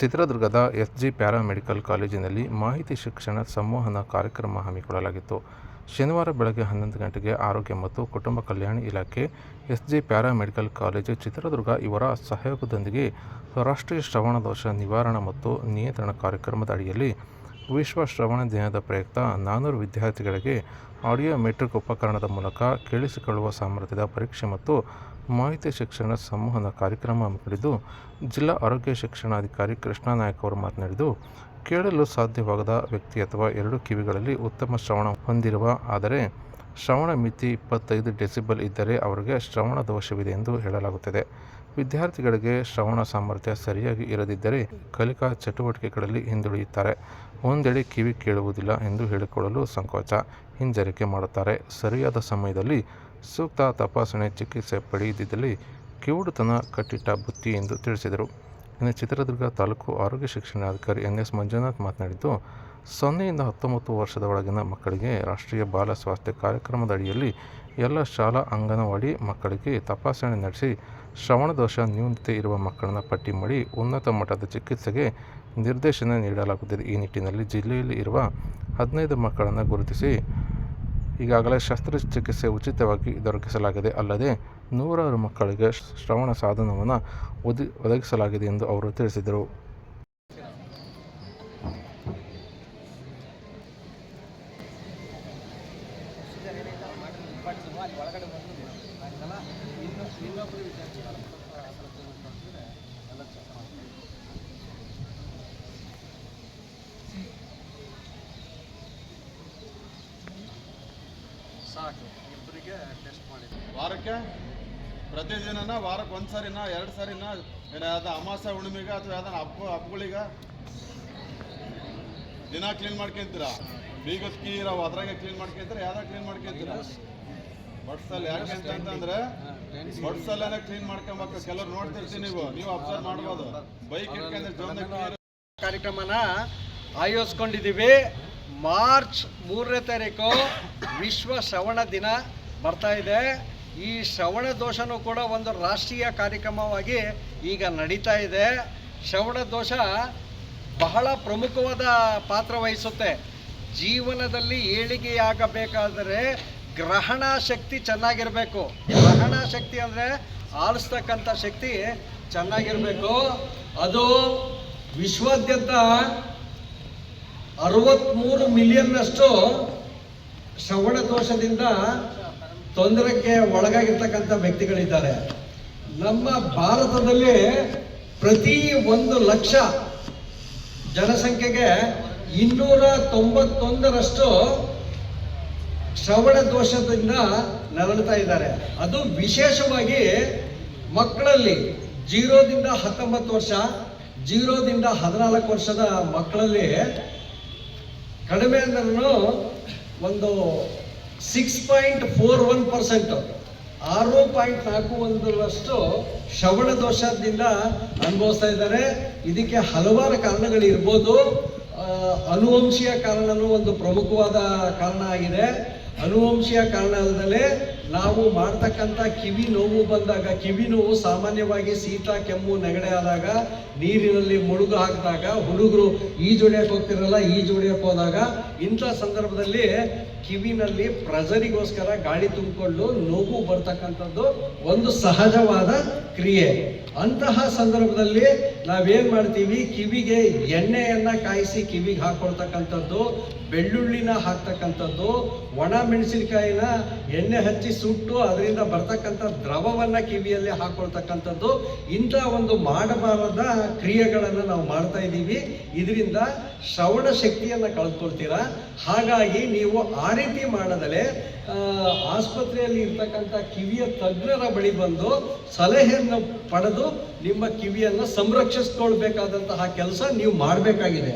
ಚಿತ್ರದುರ್ಗದ S G paramedical ಕಾಲೇಜಿನಲ್ಲಿ ಮಾಹಿತಿ ಶಿಕ್ಷಣ ಸಂವಹನ ಕಾರ್ಯಕ್ರಮ ಹಮ್ಮಿಕೊಳ್ಳಲಾಗಿತ್ತು. ಶನಿವಾರ ಬೆಳಗ್ಗೆ ಹನ್ನೊಂದು ಗಂಟೆಗೆ ಆರೋಗ್ಯ ಮತ್ತು ಕುಟುಂಬ ಕಲ್ಯಾಣ ಇಲಾಖೆ, ಎಸ್ಜಿ ಪ್ಯಾರಾಮೆಡಿಕಲ್ ಕಾಲೇಜು ಚಿತ್ರದುರ್ಗ ಇವರ ಸಹಯೋಗದೊಂದಿಗೆ ರಾಷ್ಟ್ರೀಯ ಶ್ರವಣ ದೋಷ ನಿವಾರಣಾ ಮತ್ತು ನಿಯಂತ್ರಣ ಕಾರ್ಯಕ್ರಮದ ಅಡಿಯಲ್ಲಿ ವಿಶ್ವ ಶ್ರವಣ ದಿನದ ಪ್ರಯುಕ್ತ ನಾನ್ನೂರು ವಿದ್ಯಾರ್ಥಿಗಳಿಗೆ ಆಡಿಯೋ ಮೆಟ್ರಿಕ್ ಉಪಕರಣದ ಮೂಲಕ ಕೇಳಿಸಿಕೊಳ್ಳುವ ಸಾಮರ್ಥ್ಯದ ಪರೀಕ್ಷೆ ಮತ್ತು ಮಾಹಿತಿ ಶಿಕ್ಷಣ ಸಂವಹನ ಕಾರ್ಯಕ್ರಮ ಹಮ್ಮಿಕೊಂಡಿದ್ದು ಜಿಲ್ಲಾ ಆರೋಗ್ಯ ಶಿಕ್ಷಣಾಧಿಕಾರಿ ಕೃಷ್ಣ ನಾಯಕ್ ಅವರು ಮಾತನಾಡಿದ್ದು, ಕೇಳಲು ಸಾಧ್ಯವಾಗದ ವ್ಯಕ್ತಿ ಅಥವಾ ಎರಡು ಕಿವಿಗಳಲ್ಲಿ ಉತ್ತಮ ಶ್ರವಣ ಹೊಂದಿರುವ, ಆದರೆ ಶ್ರವಣ ಮಿತಿ ಇಪ್ಪತ್ತೈದು ಡೆಸಿಬಲ್ ಇದ್ದರೆ ಅವರಿಗೆ ಶ್ರವಣ ದೋಷವಿದೆ ಎಂದು ಹೇಳಲಾಗುತ್ತದೆ. ವಿದ್ಯಾರ್ಥಿಗಳಿಗೆ ಶ್ರವಣ ಸಾಮರ್ಥ್ಯ ಸರಿಯಾಗಿ ಇರದಿದ್ದರೆ ಕಲಿಕಾ ಚಟುವಟಿಕೆಗಳಲ್ಲಿ ಹಿಂದುಳಿಯುತ್ತಾರೆ. ಒಂದೆಡೆ ಕಿವಿ ಕೇಳುವುದಿಲ್ಲ ಎಂದು ಹೇಳಿಕೊಳ್ಳಲು ಸಂಕೋಚ ಹಿಂಜರಿಕೆ ಮಾಡುತ್ತಾರೆ. ಸರಿಯಾದ ಸಮಯದಲ್ಲಿ ಸೂಕ್ತ ತಪಾಸಣೆ ಚಿಕಿತ್ಸೆ ಪಡೆಯದಿದ್ದಲ್ಲಿ ಕಿವುಡುತನ ಕಟ್ಟಿಟ್ಟ ಬುತ್ತಿ ಎಂದು ತಿಳಿಸಿದರು. ಇನ್ನು ಚಿತ್ರದುರ್ಗ ತಾಲೂಕು ಆರೋಗ್ಯ ಶಿಕ್ಷಣಾಧಿಕಾರಿ ಎನ್ ಎಸ್ ಮಂಜುನಾಥ್ ಮಾತನಾಡಿದ್ದು, ಸೊನ್ನೆಯಿಂದ ಹತ್ತೊಂಬತ್ತು ವರ್ಷದ ಒಳಗಿನ ಮಕ್ಕಳಿಗೆ ರಾಷ್ಟ್ರೀಯ ಬಾಲ ಸ್ವಾಸ್ಥ್ಯ ಕಾರ್ಯಕ್ರಮದ ಅಡಿಯಲ್ಲಿ ಎಲ್ಲ ಶಾಲಾ ಅಂಗನವಾಡಿ ಮಕ್ಕಳಿಗೆ ತಪಾಸಣೆ ನಡೆಸಿ ಶ್ರವಣ ದೋಷ ನ್ಯೂನತೆ ಇರುವ ಮಕ್ಕಳನ್ನು ಪಟ್ಟಿ ಮಾಡಿ ಉನ್ನತ ಮಟ್ಟದ ಚಿಕಿತ್ಸೆಗೆ ನಿರ್ದೇಶನ ನೀಡಲಾಗುತ್ತಿದೆ. ಈ ನಿಟ್ಟಿನಲ್ಲಿ ಜಿಲ್ಲೆಯಲ್ಲಿ ಇರುವ ಹದಿನೈದು ಮಕ್ಕಳನ್ನು ಗುರುತಿಸಿ ಈಗಾಗಲೇ ಶಸ್ತ್ರಚಿಕಿತ್ಸೆ ಉಚಿತವಾಗಿ ದೊರಕಿಸಲಾಗಿದೆ. ಅಲ್ಲದೆ ನೂರಾರು ಮಕ್ಕಳಿಗೆ ಶ್ರವಣ ಸಾಧನವನ್ನು ಒದಿ, ಒದಗಿಸಲಾಗಿದೆ ಎಂದು ಅವರು ತಿಳಿಸಿದರು. ಸಾಕು ಇಬ್ಬರಿಗೆ ಟೆಸ್ಟ್ ಮಾಡಿದ್ವಿ. ವಾರಕ್ಕೆ ಪ್ರತಿದಿನನ ವಾರಕ್ಕೆ ಒಂದು ಸಾರಿನ ಎರಡು ಸಾರಿನ ಏನಾದ್ರೂ ಯಾವ್ದು ಅಮಾವಾಸ್ಯೆ ಹುಣ್ಣಿಮೆಗೆ ಅಥವಾ ಯಾವ್ದಾನ ಹಬ್ಬ ಹಬ್ಬಗಳಿಗ? ದಿನ ಕ್ಲೀನ್ ಮಾಡ್ಕೊಂತೀರಾ? ಬೀಗದ ಕೀ ಇರೋ ಅದ್ರಾಗೆ ಕ್ಲೀನ್ ಮಾಡ್ಕೊಂತೀರಾ ಯಾವ್ದಾಗ ಕ್ಲೀನ್ ಮಾಡ್ಕೊಂತೀರ? ಯಾಕೆ ಅಂತ ಅಂತಂದ್ರೆ ಕ್ಲೀನ್ ಮಾಡ್ಕೊಬೇಕು ಕೆಲವ್ರು ನೋಡ್ತಿರ್ತೀನಿ ನೀವು. ನೀವು ಅಬ್ಸರ್ವ್ ಮಾಡ್ಬೋದು. ಬೈಕ್ ಇಟ್ಕೊಂಡ್ರೆ ಕಾರ್ಯಕ್ರಮನ ಆಯೋಜಿಸ್ಕೊಂಡಿದ್ದೀವಿ. ಮಾರ್ಚ್ ಮೂರನೇ ತಾರೀಕು ವಿಶ್ವ ಶ್ರವಣ ದಿನ ಬರ್ತಾ ಇದೆ. ಈ ಶ್ರವಣ ದೋಷನೂ ಕೂಡ ಒಂದು ರಾಷ್ಟ್ರೀಯ ಕಾರ್ಯಕ್ರಮವಾಗಿ ಈಗ ನಡೀತಾ ಇದೆ. ಶ್ರವಣ ದೋಷ ಬಹಳ ಪ್ರಮುಖವಾದ ಪಾತ್ರ ವಹಿಸುತ್ತೆ. ಜೀವನದಲ್ಲಿ ಏಳಿಗೆಯಾಗಬೇಕಾದರೆ ಗ್ರಹಣ ಶಕ್ತಿ ಚೆನ್ನಾಗಿರಬೇಕು. ಗ್ರಹಣ ಶಕ್ತಿ ಅಂದರೆ ಆಲಿಸ್ತಕ್ಕಂಥ ಶಕ್ತಿ ಚೆನ್ನಾಗಿರಬೇಕು. ಅದು ವಿಶ್ವಾದ್ಯಂತ ಅರವತ್ತ್ಮೂರು ಮಿಲಿಯನ್ನಷ್ಟು ಶ್ರವಣ ದೋಷದಿಂದ ತೊಂದರೆಗೆ ಒಳಗಾಗಿರ್ತಕ್ಕಂಥ ವ್ಯಕ್ತಿಗಳಿದ್ದಾರೆ. ನಮ್ಮ ಭಾರತದಲ್ಲಿ ಪ್ರತಿ ಒಂದು ಲಕ್ಷ ಜನಸಂಖ್ಯೆಗೆ ಇನ್ನೂರ ತೊಂಬತ್ತೊಂದರಷ್ಟು ಶ್ರವಣ ದೋಷದಿಂದ ನರಳುತ್ತಾ ಇದ್ದಾರೆ. ಅದು ವಿಶೇಷವಾಗಿ ಮಕ್ಕಳಲ್ಲಿ ಜೀರೋದಿಂದ ಹತ್ತೊಂಬತ್ತು ವರ್ಷ, ಜೀರೋದಿಂದ ಹದಿನಾಲ್ಕು ವರ್ಷದ ಮಕ್ಕಳಲ್ಲಿ ಕಡಿಮೆ ಅಂದ್ರೂ ಒಂದು six point four one percent ಆರು ಪಾಯಿಂಟ್ ನಾಲ್ಕು ಒಂದರಷ್ಟು ಶ್ರವಣ ದೋಷದಿಂದ ಅನುಭವಿಸ್ತಾ ಇದ್ದಾರೆ. ಇದಕ್ಕೆ ಹಲವಾರು ಕಾರಣಗಳು ಇರ್ಬೋದು ಅನುವಂಶೀಯ ಕಾರಣನೂ ಒಂದು ಪ್ರಮುಖವಾದ ಕಾರಣ ಆಗಿದೆ. ಅನುವಂಶೀಯ ಕಾರಣ ಅಲ್ಲದಲೇ ನಾವು ಮಾಡ್ತಕ್ಕಂಥ ಕಿವಿ ನೋವು ಬಂದಾಗ, ಕಿವಿ ನೋವು ಸಾಮಾನ್ಯವಾಗಿ ಶೀತ, ಕೆಮ್ಮು, ನೆಗಡೆ ಆದಾಗ, ನೀರಿನಲ್ಲಿ ಮುಳುಗು ಹಾಕಿದಾಗ, ಹುಡುಗರು ಈಜೊಡೆಯಕ್ಕೆ ಹೋಗ್ತಿರಲ್ಲ ಈಜೊಡೆಯಕ್ಕೆ ಹೋದಾಗ ಇಂಥ ಸಂದರ್ಭದಲ್ಲಿ ಕಿವಿನಲ್ಲಿ ಪ್ರಜರಿಗೋಸ್ಕರ ಗಾಳಿ ತುಂಬಿಕೊಂಡು ನೋವು ಬರ್ತಕ್ಕಂಥದ್ದು ಒಂದು ಸಹಜವಾದ ಕ್ರಿಯೆ. ಅಂತಹ ಸಂದರ್ಭದಲ್ಲಿ ನಾವೇನ್ ಮಾಡ್ತೀವಿ? ಕಿವಿಗೆ ಎಣ್ಣೆಯನ್ನ ಕಾಯಿಸಿ ಕಿವಿಗೆ ಹಾಕೊಳ್ತಕ್ಕಂಥದ್ದು ಬೆಳ್ಳುಳ್ಳಿನ ಹಾಕ್ತಕ್ಕಂಥದ್ದು, ಒಣ ಮೆಣಸಿನಕಾಯಿನ ಎಣ್ಣೆ ಹಚ್ಚಿ ಸುಟ್ಟು ಅದರಿಂದ ಬರ್ತಕ್ಕಂಥ ದ್ರವವನ್ನ ಕಿವಿಯಲ್ಲಿ ಹಾಕೊಳ್ತಕ್ಕಂಥದ್ದು ಇಂಥ ಒಂದು ಮಾಡಬಾರದ ಕ್ರಿಯೆಗಳನ್ನು ನಾವು ಮಾಡ್ತಾ ಇದ್ದೀವಿ. ಇದರಿಂದ ಶ್ರವಣ ಶಕ್ತಿಯನ್ನ ಕಳ್ಕೊಳ್ತೀರಾ ಹಾಗಾಗಿ ನೀವು ಆ ರೀತಿ ಮಾಡದಲೇ ಆಸ್ಪತ್ರೆಯಲ್ಲಿ ಇರ್ತಕ್ಕಂಥ ಕಿವಿಯ ತಜ್ಞರ ಬಳಿ ಬಂದು ಸಲಹೆಯನ್ನು ಪಡೆದು ನಿಮ್ಮ ಕಿವಿಯನ್ನು ಸಂರಕ್ಷಿಸ್ಕೊಳ್ಬೇಕಾದಂತಹ ಕೆಲಸ ನೀವು ಮಾಡಬೇಕಾಗಿದೆ.